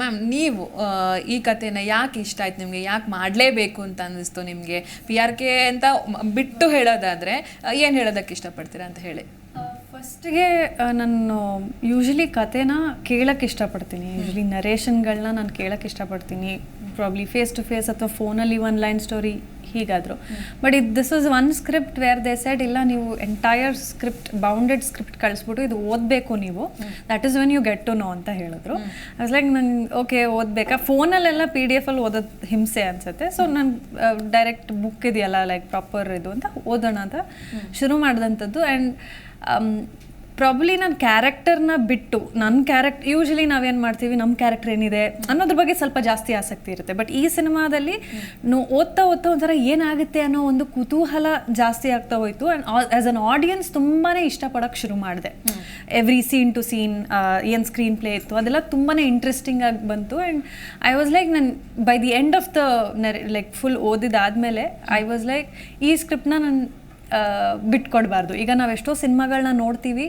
Ma'am ನೀವು ಈ ಕಥೆನ ಯಾಕೆ ಇಷ್ಟ ಆಯ್ತು ನಿಮಗೆ? ಯಾಕೆ ಮಾಡಲೇಬೇಕು ಅಂತ ಅನ್ನಿಸ್ತು ನಿಮಗೆ? ಪಿ ಆರ್ ಕೆ ಅಂತ ಬಿಟ್ಟು ಹೇಳೋದಾದರೆ ಏನು ಹೇಳೋದಕ್ಕೆ ಇಷ್ಟಪಡ್ತೀರಾ ಅಂತ ಹೇಳಿ. ಫಸ್ಟಿಗೆ ನಾನು ಯೂಶಲಿ ಕತೆನ ಕೇಳಕ್ಕೆ ಇಷ್ಟಪಡ್ತೀನಿ. ಯೂಶ್ವಲಿ ನರೇಷನ್ಗಳನ್ನ ನಾನು ಕೇಳಕ್ಕೆ ಇಷ್ಟಪಡ್ತೀನಿ. ಪ್ರಾಬ್ಲಿ ಫೇಸ್ ಟು ಫೇಸ್ ಅಥವಾ ಫೋನಲ್ಲಿ ಒನ್ ಲೈನ್ ಸ್ಟೋರಿ ಹೀಗಾದರು. ಬಟ್ ಇದು this is one script where they said ಇಲ್ಲ ನೀವು ಎಂಟೈರ್ ಸ್ಕ್ರಿಪ್ಟ್ ಬೌಂಡೆಡ್ ಸ್ಕ್ರಿಪ್ಟ್ ಕಳಿಸ್ಬಿಟ್ಟು ಇದು ಓದಬೇಕು ನೀವು. That is when you get to know ಅಂತ ಹೇಳಿದ್ರು. ಅಸ್ ಲೈಕ್ ನಂಗೆ ಓಕೆ ಓದಬೇಕಾ? ಫೋನಲ್ಲೆಲ್ಲ ಪಿ ಡಿ ಎಫಲ್ಲಿ ಓದೋದು ಹಿಂಸೆ ಅನ್ಸುತ್ತೆ. ಸೊ ನನ್ನ ಡೈರೆಕ್ಟ್ ಬುಕ್ ಇದೆಯಲ್ಲ ಲೈಕ್ ಪ್ರಾಪರ್ ಇದು ಅಂತ ಓದೋಣ ಅಂತ ಶುರು ಮಾಡಿದಂಥದ್ದು. ಆ್ಯಂಡ್ ಪ್ರಾಬ್ಲಿ ನನ್ನ ಕ್ಯಾರೆಕ್ಟರ್ನ ಬಿಟ್ಟು ನನ್ನ ಕ್ಯಾರೆಕ್ಟ್ ಯೂಶಲಿ ನಾವೇನು ಮಾಡ್ತೀವಿ ನಮ್ಮ ಕ್ಯಾರೆಕ್ಟರ್ ಏನಿದೆ ಅನ್ನೋದ್ರ ಬಗ್ಗೆ ಸ್ವಲ್ಪ ಜಾಸ್ತಿ ಆಸಕ್ತಿ ಇರುತ್ತೆ. ಬಟ್ ಈ ಸಿನಿಮಾದಲ್ಲಿ ನೋ ಓದ್ತಾ ಓದ್ತಾ ಒಂಥರ ಏನಾಗುತ್ತೆ ಅನ್ನೋ ಒಂದು ಕುತೂಹಲ ಜಾಸ್ತಿ ಆಗ್ತಾ ಹೋಯ್ತು. ಆ್ಯಂಡ್ ಆ್ಯಸ್ ಅನ್ ಆಡಿಯನ್ಸ್ ತುಂಬಾ ಇಷ್ಟಪಡೋಕ್ಕೆ ಶುರು ಮಾಡಿದೆ. ಎವ್ರಿ ಸೀನ್ ಟು ಸೀನ್ ಏನು ಸ್ಕ್ರೀನ್ ಪ್ಲೇ ಇತ್ತು ಅದೆಲ್ಲ ತುಂಬಾ ಇಂಟ್ರೆಸ್ಟಿಂಗ್ ಆಗಿ ಬಂತು. ಆ್ಯಂಡ್ ಐ ವಾಸ್ ಲೈಕ್ ನನ್ನ by the end of the like full ಓದಿದಾದ್ಮೇಲೆ I was like ಈ ಸ್ಕ್ರಿಪ್ಟ್ನ ನಾನು ಬಿಟ್ಕೊಡ್ಬಾರ್ದು. ಈಗ ನಾವು ಎಷ್ಟೋ ಸಿನಿಮಾಗಳನ್ನ ನೋಡ್ತೀವಿ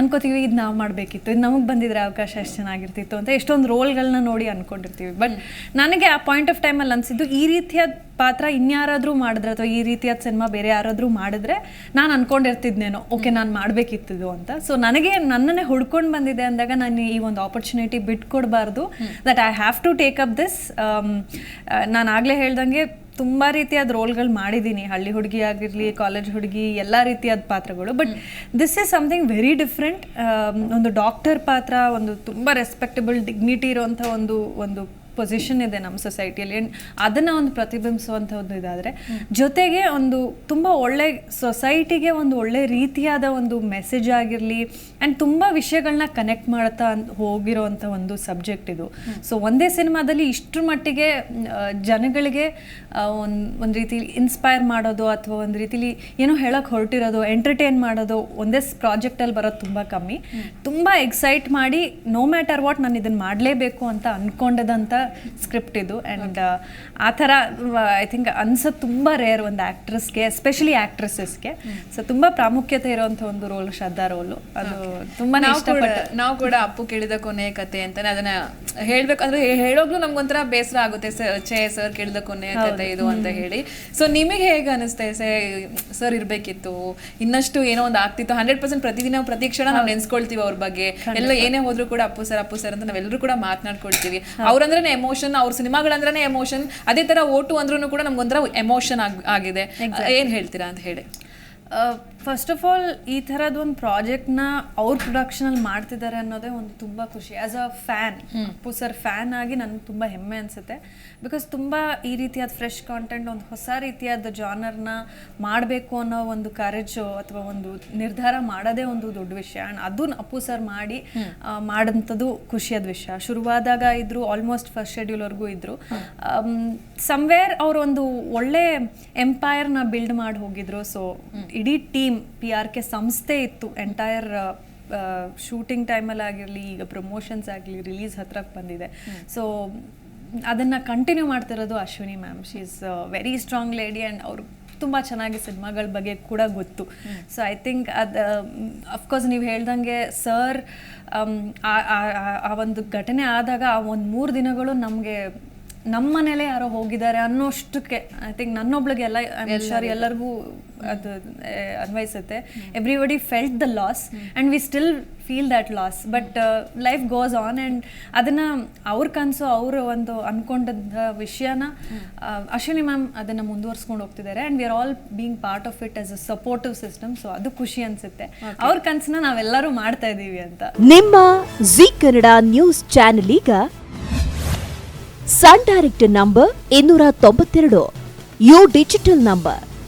ಅನ್ಕೋತೀವಿ ಇದು ನಾವು ಮಾಡಬೇಕಿತ್ತು ಇದು ನಮಗೆ ಬಂದಿದ್ರೆ ಅವಕಾಶ ಎಷ್ಟು ಚೆನ್ನಾಗಿರ್ತಿತ್ತು ಅಂತ ಎಷ್ಟೊಂದು ರೋಲ್ಗಳನ್ನ ನೋಡಿ ಅನ್ಕೊಂಡಿರ್ತೀವಿ. ಬಟ್ ನನಗೆ ಆ ಪಾಯಿಂಟ್ ಆಫ್ ಟೈಮಲ್ಲಿ ಅನಿಸಿದ್ದು ಈ ರೀತಿಯಾದ ಪಾತ್ರ ಇನ್ಯಾರಾದರೂ ಮಾಡಿದ್ರೆ ಅಥವಾ ಈ ರೀತಿಯಾದ ಸಿನಿಮಾ ಬೇರೆ ಯಾರಾದರೂ ಮಾಡಿದ್ರೆ ನಾನು ಅನ್ಕೊಂಡಿರ್ತಿದ್ನೇನೋ ಓಕೆ ನಾನು ಮಾಡಬೇಕಿತ್ತು ಅಂತ. ಸೊ ನನಗೆ ನನ್ನನ್ನೇ ಹುಡ್ಕೊಂಡು ಬಂದಿದೆ ಅಂದಾಗ ನಾನು ಈ ಒಂದು opportunity ಬಿಟ್ಕೊಡ್ಬಾರ್ದು. That I have to take up this ನಾನು ಆಗಲೇ ಹೇಳ್ದಂಗೆ ತುಂಬ ರೀತಿಯಾದ ರೋಲ್ಗಳು ಮಾಡಿದ್ದೀನಿ ಹಳ್ಳಿ ಹುಡುಗಿ ಆಗಿರಲಿ, ಕಾಲೇಜ್ ಹುಡುಗಿ, ಎಲ್ಲ ರೀತಿಯಾದ ಪಾತ್ರಗಳು. But this is something very different ಒಂದು ಡಾಕ್ಟರ್ ಪಾತ್ರ, ಒಂದು ತುಂಬ ರೆಸ್ಪೆಕ್ಟಬಲ್ ಡಿಗ್ನಿಟಿ ಇರುವಂಥ ಒಂದು ಒಂದು ಪೊಸಿಷನ್ ಇದೆ ನಮ್ಮ ಸೊಸೈಟಿಯಲ್ಲಿ ಆ್ಯಂಡ್ ಅದನ್ನು ಒಂದು ಪ್ರತಿಬಿಂಬಿಸುವಂಥ ಒಂದು ಇದಾದರೆ ಜೊತೆಗೆ ಒಂದು ತುಂಬ ಒಳ್ಳೆ ಸೊಸೈಟಿಗೆ ಒಂದು ಒಳ್ಳೆ ರೀತಿಯಾದ ಒಂದು ಮೆಸೇಜ್ ಆಗಿರಲಿ ಆ್ಯಂಡ್ ತುಂಬ ವಿಷಯಗಳನ್ನ ಕನೆಕ್ಟ್ ಮಾಡ್ತಾ ಹೋಗಿರೋ ಹೋಗಿರೋವಂಥ ಒಂದು ಸಬ್ಜೆಕ್ಟ್ ಇದು. ಸೊ ಒಂದೇ ಸಿನಿಮಾದಲ್ಲಿ ಇಷ್ಟರ ಮಟ್ಟಿಗೆ ಜನಗಳಿಗೆ ಒಂದು ಒಂದು ರೀತಿಲಿ ಇನ್ಸ್ಪೈರ್ ಮಾಡೋದು ಅಥವಾ ಒಂದು ರೀತಿಲಿ ಏನೋ ಹೇಳೋಕ್ಕೆ ಹೊರಟಿರೋದು ಎಂಟರ್ಟೈನ್ ಮಾಡೋದು ಒಂದೇ ಪ್ರಾಜೆಕ್ಟಲ್ಲಿ ಬರೋದು ತುಂಬ ಕಮ್ಮಿ. ತುಂಬ ಎಕ್ಸೈಟ್ ಮಾಡಿ ನೋ ಮ್ಯಾಟರ್ ವಾಟ್ ನಾನು ಇದನ್ನು ಮಾಡಲೇಬೇಕು ಅಂತ ಅಂದ್ಕೊಂಡದಂಥ ಸ್ಕ್ರಿಪ್ಟ್ ಇದು. ಆ್ಯಂಡ್ ಆ ಥರ ಐ ಥಿಂಕ್ ಅನ್ಸೋದು ತುಂಬ ರೇರ್ ಒಂದು ಆ್ಯಕ್ಟ್ರೆಸ್ಗೆ ಎಸ್ಪೆಷಲಿ ಆ್ಯಕ್ಟ್ರೆಸಸ್ಗೆ ಸೊ ತುಂಬ ಪ್ರಾಮುಖ್ಯತೆ ಇರೋವಂಥ ಒಂದು ರೋಲ್ ಶ್ರದ್ಧಾ ರೋಲು. ಅದು ತುಂಬಾ ನಾವು ಕೂಡ ಇಷ್ಟಪಟ್ಟು. ನಾವು ಕೂಡ ಅಪ್ಪು ಕೇಳಿದ ಕೊನೆಯ ಕತೆ ಅಂತಾನೆ ಅದನ್ನ ಹೇಳಬೇಕು. ಅಂದ್ರೆ ಹೇಳೋಗ್ಲು ನಮ್ಗೊಂಥರ ಬೇಸರ ಆಗುತ್ತೆ. ಸರ್ ಛೇ ಸರ್ ಕೇಳಿದ ಕೊನೆಯ ಕತೆ ಇದು ಅಂತ ಹೇಳಿ. ಸೊ ನಿಮಗೆ ಹೇಗೆ ಅನಿಸ್ತೆ? ಸರ್ ಇರ್ಬೇಕಿತ್ತು. ಇನ್ನಷ್ಟು ಏನೋ ಒಂದು ಆಗ್ತಿತ್ತು. ಹಂಡ್ರೆಡ್ ಪರ್ಸೆಂಟ್ ಪ್ರತಿದಿನ ಪ್ರತಿ ಕ್ಷಣ ನಾವು ನೆನ್ಸ್ಕೊಳ್ತೀವಿ ಅವ್ರ ಬಗ್ಗೆ. ಎಲ್ಲ ಏನೇ ಹೋದ್ರು ಕೂಡ ಅಪ್ಪು ಸರ್ ಅಪ್ಪು ಸರ್ ಅಂತ ನಾವೆಲ್ಲರೂ ಕೂಡ ಮಾತನಾಡ್ಕೊಳ್ತೀವಿ. ಅವ್ರಂದ್ರೆ ಎಮೋಷನ್ ಅವ್ರ ಸಿನಿಮಾಗಳಂದ್ರೆ ಎಮೋಷನ್ ಅದೇ ತರ ಓಟು ಅಂದ್ರೂ ಕೂಡ ನಮ್ಗೊಂಥರ ಎಮೋಷನ್ ಆಗಿದೆ. ಏನ್ ಹೇಳ್ತೀರಾ ಅಂತ ಹೇಳಿ? ಫಸ್ಟ್ ಆಫ್ ಆಲ್ ಈ ಥರದೊಂದು ಒಂದು ಪ್ರಾಜೆಕ್ಟ್ನ ಅವ್ರ ಪ್ರೊಡಕ್ಷನಲ್ಲಿ ಮಾಡ್ತಿದ್ದಾರೆ ಅನ್ನೋದೇ ಒಂದು ತುಂಬ ಖುಷಿ. As a fan Appu sir fan ಆಗಿ ನನಗೆ ತುಂಬ ಹೆಮ್ಮೆ ಅನಿಸುತ್ತೆ. ಬಿಕಾಸ್ ತುಂಬ ಈ ರೀತಿಯಾದ ಫ್ರೆಶ್ ಕಾಂಟೆಂಟ್ ಒಂದು ಹೊಸ ರೀತಿಯಾದ ಜಾನರ್ನ ಮಾಡಬೇಕು ಅನ್ನೋ ಒಂದು ಕರೇಜು ಅಥವಾ ಒಂದು ನಿರ್ಧಾರ ಮಾಡೋದೇ ಒಂದು ದೊಡ್ಡ ವಿಷಯ. ಆ್ಯಂಡ್ ಅದನ್ನ ಅಪ್ಪು ಸರ್ ಮಾಡಿ ಮಾಡಂಥದ್ದು ಖುಷಿಯಾದ ವಿಷಯ. ಶುರುವಾದಾಗ ಇದ್ರು ಆಲ್ಮೋಸ್ಟ್ ಫಸ್ಟ್ ಶೆಡ್ಯೂಲ್ವರೆಗೂ ಇದ್ರು. ಸಮ್ವೇರ್ ಅವರು ಒಂದು ಒಳ್ಳೆ ಎಂಪೈರ್ನ ಬಿಲ್ಡ್ ಮಾಡಿ ಹೋಗಿದ್ರು ಸೊ ಇಡೀ ಟೀಮ್ ಪಿ ಆರ್ ಕೆ ಸಂಸ್ಥೆ ಇತ್ತು. ಎಂಟೈರ್ ಶೂಟಿಂಗ್ ಟೈಮಲ್ಲಿ ಆಗಿರಲಿ ಈಗ ಪ್ರಮೋಷನ್ಸ್ ಆಗಲಿ ರಿಲೀಸ್ ಹತ್ರಕ್ಕೆ ಬಂದಿದೆ. ಸೊ ಅದನ್ನು ಕಂಟಿನ್ಯೂ ಮಾಡ್ತಿರೋದು Ashwini ma'am she is very strong lady and ಅವರು ತುಂಬ ಚೆನ್ನಾಗಿ ಸಿನಿಮಾಗಳ ಬಗ್ಗೆ ಕೂಡ ಗೊತ್ತು. ಸೊ ಐ ಥಿಂಕ್ ಅದು ಅಫ್ಕೋರ್ಸ್ ನೀವು ಹೇಳ್ದಂಗೆ ಸರ್ ಆ ಒಂದು ಘಟನೆ ಆದಾಗ ಆ ಒಂದು ಮೂರು ದಿನಗಳು ನಮಗೆ ನಮ್ಮ ಮನೇಲೆ ಯಾರೋ ಹೋಗಿದ್ದಾರೆ ಅನ್ನೋಷ್ಟಕ್ಕೆ ಐ ಥಿಂಕ್ ನನ್ನೊಬ್ಳಿಗೆ ಎಲ್ಲ ಎಲ್ಲರಿಗೂ ಅದು ಅನ್ವಯಿಸುತ್ತೆ. Everybody felt the loss and we still feel that loss but life goes on and ಅದನ್ನು ಅವ್ರ ಕನಸು ಅವ್ರ ಒಂದು ಅನ್ಕೊಂಡಂಥ ವಿಷಯನ ಅಶ್ವಿನಿ ಮ್ಯಾಮ್ ಅದನ್ನು ಮುಂದುವರ್ಸ್ಕೊಂಡು ಹೋಗ್ತಿದ್ದಾರೆ and we are all being part of it as a supportive system so ಅದು ಖುಷಿ ಅನಿಸುತ್ತೆ. ಅವ್ರ ಕನಸನ್ನ ನಾವೆಲ್ಲರೂ ಮಾಡ್ತಾ ಇದ್ದೀವಿ ಅಂತ. ನಿಮ್ಮ ಜಿ ಕನ್ನಡ ನ್ಯೂಸ್ ಚಾನೆಲ್ ಈಗ ಸನ್ ಡೈರೆಕ್ಟ್ ನಂಬರ್ ಇನ್ನೂರ ತೊಂಬತ್ತೆರಡು. U digital number.